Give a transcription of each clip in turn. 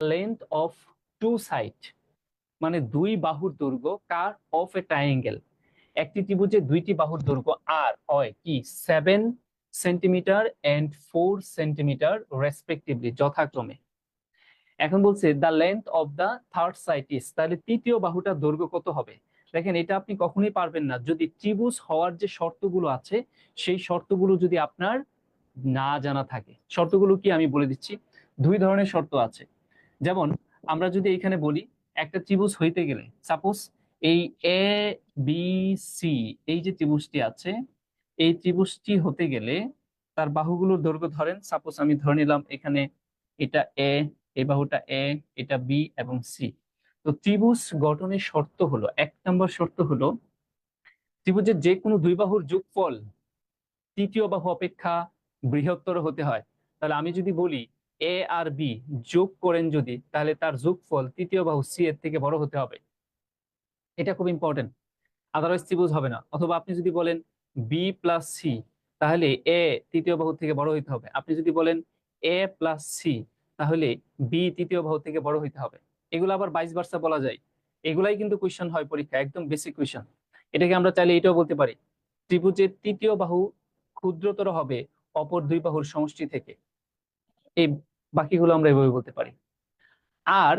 Length of two side মানে দুই বাহুর দৈর্ঘ্য কার অফ এ ট্রায়াঙ্গেল একটি ত্রিভুজের দুইটি বাহুর দৈর্ঘ্য আর হয় কি seven centimetre and four centimetre respectively যথাক্রমে। এখন বলছে the length of the third side is তাহলে তৃতীয় বাহুটার দৈর্ঘ্য কত হবে? দেখেন, এটা আপনি কখনোই পারবেন না। যদি ত্রিভুজ হওয়ার যে শর্তগুলো আছে, সেই শর্তগুলো যদি আপনার না জানা থাকে, শর্তগুলো কি আমি বলে দিচ্ছি? দুই ধরনের শর্ত আছে। যেমন, আমরা যদি এখানে বলি, একটা ত্রিভুজ হইতে গেলে সাপোজ এই এ বি সি এই যে ত্রিভুজটি আছে, এই ত্রিভুজটি হতে গেলে তার বাহুগুলোর দৈর্ঘ্য ধরেন সাপোজ আমি ধরে নিলাম এখানে এটা এ এই বাহুটা এ এটা বি এবং সি তো ত্রিভুজ গঠনের শর্ত হলো, এক নম্বর শর্ত হলো, ত্রিভুজের যে কোনো দুই বাহুর যোগফল তৃতীয় বাহু অপেক্ষা বৃহত্তর হতে হয়। তাহলে আমি যদি বলি এ আর বি যোগ করেন যদি, তাহলে তার যোগফল তৃতীয় বাহু সি এর থেকে বড় হতে হবে। এটা খুব ইম্পর্টেন্ট আদারওয়াইজ ত্রিভুজ হবে না। অথবা আপনি যদি বলেন বি প্লাস সি তাহলে এ তৃতীয় বাহু থেকে বড় হইতে হবে। আপনি যদি বলেন এ প্লাস সি তাহলে বি তৃতীয় বাহু থেকে বড় হইতে হবে। এগুলো আবার বাইশ বার্সা বলা যায়। এগুলাই কিন্তু কোয়েশ্চেন হয় পরীক্ষা একদম বেসিক কোয়েশ্চেন এটাকে আমরা চাইলে এটাও বলতে পারি। ত্রিভুজের তৃতীয় বাহু ক্ষুদ্রতর হবে অপর দুই বাহুর সমষ্টি থেকে। এই বাকিগুলো আমরা এভাবে বলতে পারি। আর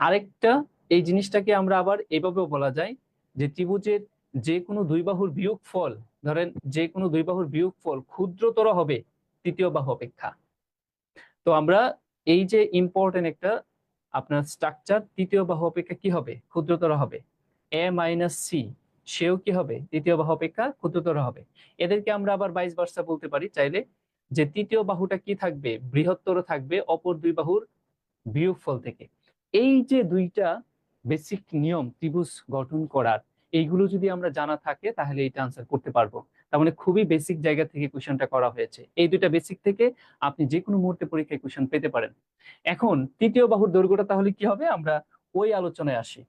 আরেকটা, এই জিনিসটাকে আমরা আবার এভাবেও বলা যায় যে ত্রিভুজের যে কোনো দুই বাহুর বিয়োগ ফল ধরেন যে কোনো দুই বাহুর বিয়োগ ফল ক্ষুদ্রতর হবে, তৃতীয় বাহু অপেক্ষা। তো আমরা এই যে ইম্পর্টেন্ট একটা আপনার স্ট্রাকচার তৃতীয় বাহু অপেক্ষা কি হবে? ক্ষুদ্রতর হবে। এ মাইনাস সি সেও কি হবে? তৃতীয় বাহু অপেক্ষা ক্ষুদ্রতর হবে। এদেরকে আমরা আবার বাইশ বার্সা বলতে পারি, চাইলে যে তৃতীয় বাহুটা কি থাকবে? বৃহত্তর থাকবে, অপর দুই বাহুর বিয়োগফল থেকে। এই যে দুইটা বেসিক নিয়ম, ত্রিভুজ গঠন করার, এইগুলো যদি আমরা জানা থাকে, তাহলে এইটা আনসার করতে পারব। তার মানে খুবই বেসিক জায়গা থেকে কোয়েশনটা করা হয়েছে। এই দুইটা বেসিক থেকে আপনি যে কোনো মুহূর্তে পরীক্ষায় কোয়েশন পেতে পারেন। এখন, তৃতীয় বাহুর দৈর্ঘ্যটা তাহলে কি হবে? আমরা ওই আলোচনায় আসি।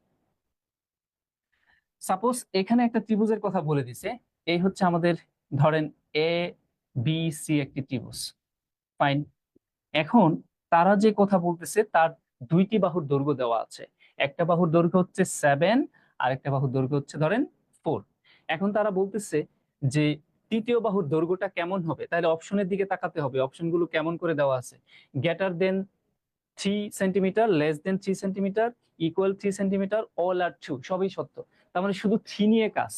সাপোজ এখানে একটা ত্রিভুজের কথা বলে দিছে। এই হচ্ছে আমাদের, ধরেন এ বি সি একটি ত্রিভুজ। ফাইন এখন তারা যে কথা বলতেছে, তার দুইটি বাহুর দৈর্ঘ্য দেওয়া আছে। একটা বাহুর দৈর্ঘ্য হচ্ছে সেভেন আর একটা বাহুর দৈর্ঘ্য হচ্ছে ধরেন ফোর এখন তারা বলতেছে যে তৃতীয় বাহুর দৈর্ঘ্যটা কেমন হবে? তাহলে অপশনের দিকে তাকাতে হবে। অপশনগুলো কেমন করে দেওয়া আছে? Greater than three centimetre less than three centimetre equal three centimetre all are true সবই সত্য। তার মানে শুধু থ্রি নিয়ে কাজ।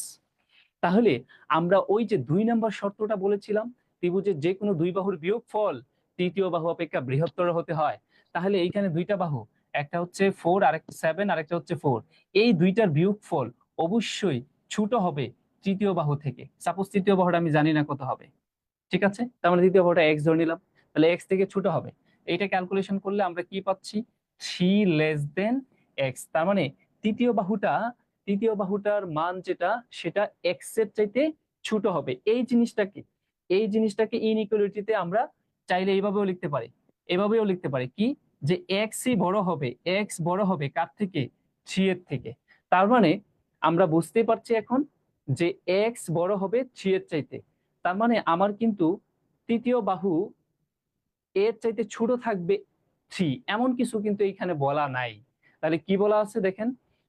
তাহলে আমরা ওই যে দুই নাম্বার শর্তটা বলেছিলাম ত্রিভুজের যে কোনো দুই বাহুর বিয়োগ ফল তৃতীয় বাহু অপেক্ষা বৃহত্তর হতে হয়। তাহলে এইখানে দুইটা বাহু, একটা হচ্ছে ফোর আর একটা সেভেন আর একটা হচ্ছে ফোর এই দুইটার বিয়োগ ফল অবশ্যই ছোট হবে তৃতীয় বাহু থেকে। সাপোজ তৃতীয় বাহুটা আমি জানি না কত হবে। ঠিক আছে? তার মানে তৃতীয় বাহুটা এক্স ধরে নিলাম। তাহলে এক্স থেকে ছোট হবে। এইটা ক্যালকুলেশন করলে আমরা কি পাচ্ছি? থ্রি লেস দেন এক্স তার মানে তৃতীয় বাহুটা, তৃতীয় বাহুটার মান যেটা, সেটা এক্সের চাইতে ছোট হবে। এই জিনিসটাকে এই জিনিসটাকে ইনইকুয়ালিটিতে আমরা চাইলে এইভাবেও লিখতে পারি। এভাবেও লিখতে পারি কি? যে এক্সই বড় হবে এক্স বড় হবে কার থেকে? থ্রি এর থেকে। তার মানে আমরা বুঝতেই পারছি এখন যে এক্স বড় হবে থ্রি এর চাইতে। তার মানে আমার কিন্তু তৃতীয় বাহু এর চাইতে ছোট থাকবে থ্রি এমন কিছু কিন্তু এইখানে বলা নাই। তাহলে কি বলা আছে দেখেন?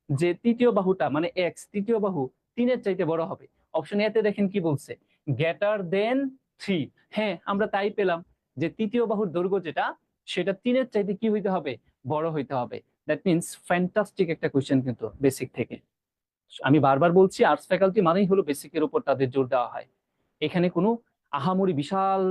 যে তৃতীয় বাহুটা মানে এক্স তৃতীয় বাহু তিনের চাইতে বড় হবে। অপশন এতে দেখেন কি বলছে? গ্রেটার দেন থ্রি হ্যাঁ আমরা তাই পেলাম যে তৃতীয় বাহুর দৈর্ঘ্য যেটা, সেটা তিনের চাইতে কি হইতে হবে? বড় হইতে হবে। দ্যাট মিনস ফ্যান্টাস্টিক একটা কোয়েশ্চেন কিন্তু বেসিক থেকে। আমি বারবার বলছি আর্টস ফ্যাকাল্টি মানেই হলো বেসিকের উপর তাদের জোর দেওয়া হয়। এখানে কোনো আহামরি বিশাল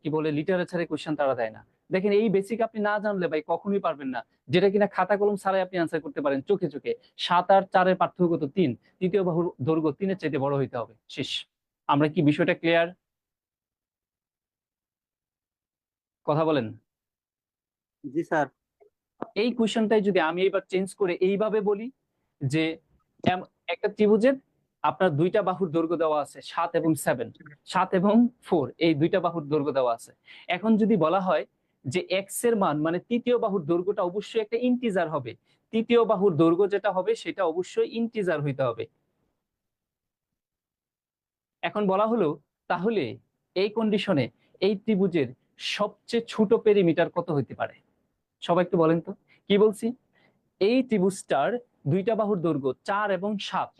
কি বলে লিটারেচারের কোয়েশ্চেন তারা দেয় না। দেখেন, এই বেসিক আপনি না জানলে ভাই কখনোই পারবেন না। যেটা কিনা খাতা কলম ছাড়াই আপনি আনসার করতে পারেন চোখে চোখে। সাত আর চারের পার্থক্য তো তিন। তৃতীয় বাহুর দৈর্ঘ্য তিনের চাইতে বড় হইতে হবে। শেষ। আমরা কি বিষয়টা ক্লিয়ার কথা বলেন। জি স্যার। এই কোয়েশ্চনটাই যদি আমি এবার চেঞ্জ করে এইভাবে বলি যে একটা ত্রিভুজের আপনার দুইটা বাহুর দৈর্ঘ্য দেওয়া আছে সাত এবং সেভেন সাত এবং ফোর এই দুইটা বাহুর দৈর্ঘ্য দেওয়া আছে। এখন যদি বলা হয় যে এক্সের মান মানে তৃতীয় বাহুর দৈর্ঘ্যটা অবশ্যই একটা ইন্টিজার হবে। তৃতীয় বাহুর দৈর্ঘ্য যেটা হবে সেটা অবশ্যই ইন্টিজার হইতে হবে। এখন বলা হলো, তাহলে এই কন্ডিশনে এই ত্রিভুজের সবচেয়ে ছোট পেরিমিটার কত হইতে পারে? সবাই একটু বলেন তো, কি বলছি? এই ত্রিভুজটার দুইটা বাহুর দৈর্ঘ্য চার এবং সাত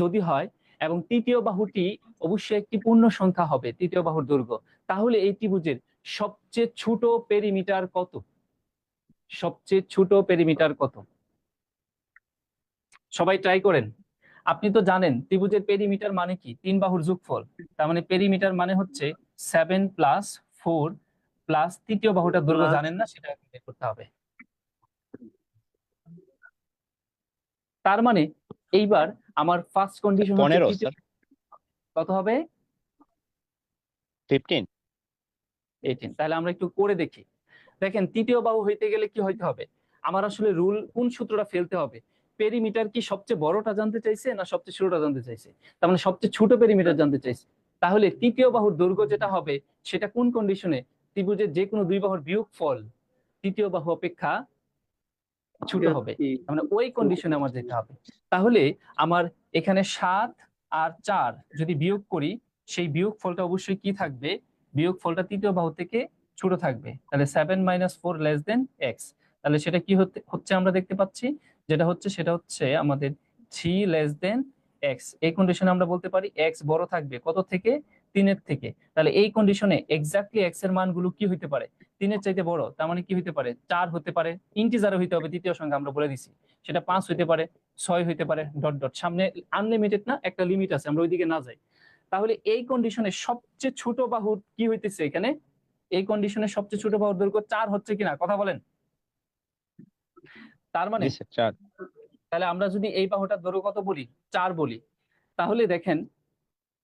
যদি হয়, এবং তৃতীয় বাহুটি অবশ্যই একটি পূর্ণ সংখ্যা হবে, তৃতীয় বাহুর দৈর্ঘ্য, তাহলে এই ত্রিভুজের সবচেয়ে ছোট পেরিমিটার কত? সবচেয়ে ছোট পেরিমিটার কত? সবাই ট্রাই করেন। আপনি তো জানেন ত্রিভুজের পেরিমিটার মানে কি? তিন বাহুর যোগফল। তার মানে পেরিমিটার মানে হচ্ছে সেভেন প্লাস ফোর প্লাস তৃতীয় বাহুটার দৈর্ঘ্য জানেন না সেটা বের করতে হবে। তার মানে এইবার আমার ফার্স্ট কন্ডিশন কত হবে? ফিফটিন এইটিন তাহলে আমরা একটু করে দেখি। দেখেন তৃতীয় বাহু হইতে গেলে কি হইতে হবে? আমার আসলে রুল কোন সূত্রটা ফেলতে হবে? পেরিমিটার কি সবচেয়ে বড়টা জানতে চাইছে না সবচেয়ে ছোটটা জানতে চাইছে? তার মানে সবচেয়ে ছোট পেরিমিটার জানতে চাইছে। তাহলে তৃতীয় বাহুর দৈর্ঘ্য যেটা হবে সেটা কোন কন্ডিশনে ত্রিভুজের যে কোনো দুই বাহুর বিয়োগ ফল তৃতীয় বাহু অপেক্ষা ছোট হবে। মানে ওই কন্ডিশনে আমার যেতে হবে। তাহলে আমার এখানে সাত আর চার যদি বিয়োগ করি সেই বিয়োগ ফলটা অবশ্যই কি থাকবে? বিয়োগ ফলটা তৃতীয় বাহু থেকে ছোট থাকবে। তাহলে seven minus four less than X তাহলে সেটা কি হচ্ছে আমরা দেখতে পাচ্ছি যেটা হচ্ছে সেটা হচ্ছে আমাদের থ্রি লেস দেন এক্স। এই কন্ডিশনে আমরা বলতে পারি এক্স বড় থাকবে কত থেকে? তিনের থেকে। তাহলে এই কন্ডিশনে এক্স্যাক্টলি এক্সের মানগুলো কি হইতে পারে? তিনের চাইতে বড়, তার মানে কি হইতে পারে? চার হতে পারে। ইন্টিজারে হইতে হবে তৃতীয় সংখ্যা আমরা বলে দিছি। সেটা পাঁচ হইতে পারে, ছয় হইতে পারে ডট ডট সামনে আনলিমিটেড না, একটা লিমিট আছে, আমরা ওইদিকে না যাই। তাহলে এই কন্ডিশনে সবচেয়ে ছোট বাহু কি হইতেছে এখানে? এই কন্ডিশনে সবচেয়ে ছোট বাহুর দৈর্ঘ্য চার হচ্ছে কিনা? কথা বলেন। তার মানে চার। তাহলে আমরা যদি এই বাহুটার দৈর্ঘ্য কত বলি? চার বলি। তাহলে দেখেন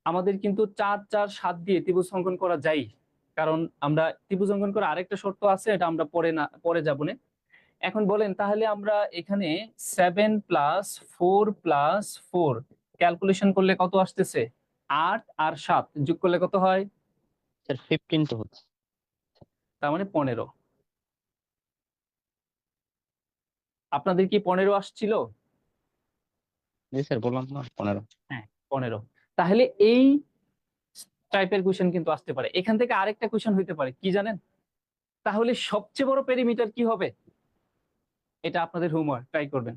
আমাদের কিন্তু চার চার সাত দিয়ে ত্রিভুজ অঙ্কন করা যায়। কারণ আমরা ত্রিভুজ অঙ্কন করা আরেকটা শর্ত আছে এটা আমরা পরে না পরে যাব না। এখন বলেন তাহলে আমরা এখানে seven plus four plus four calculation করলে কত আসতেছে? আট আর সাত যোগ করলে কত হয়? স্যার ফিফটিন তো হচ্ছে। তার মানে পনেরো। আপনাদের কি পনেরো আসছিল? জি স্যার বললাম না পনেরো। পনেরো। তাহলে এই টাইপের কুয়েশন কিন্তু আসতে পারে। এখান থেকে আরেকটা কুয়েশন হইতে পারে কি জানেন? তাহলে সবচেয়ে বড় পেরিমিটার কি হবে? এটা আপনাদের হোমওয়ার্ক ট্রাই করবেন।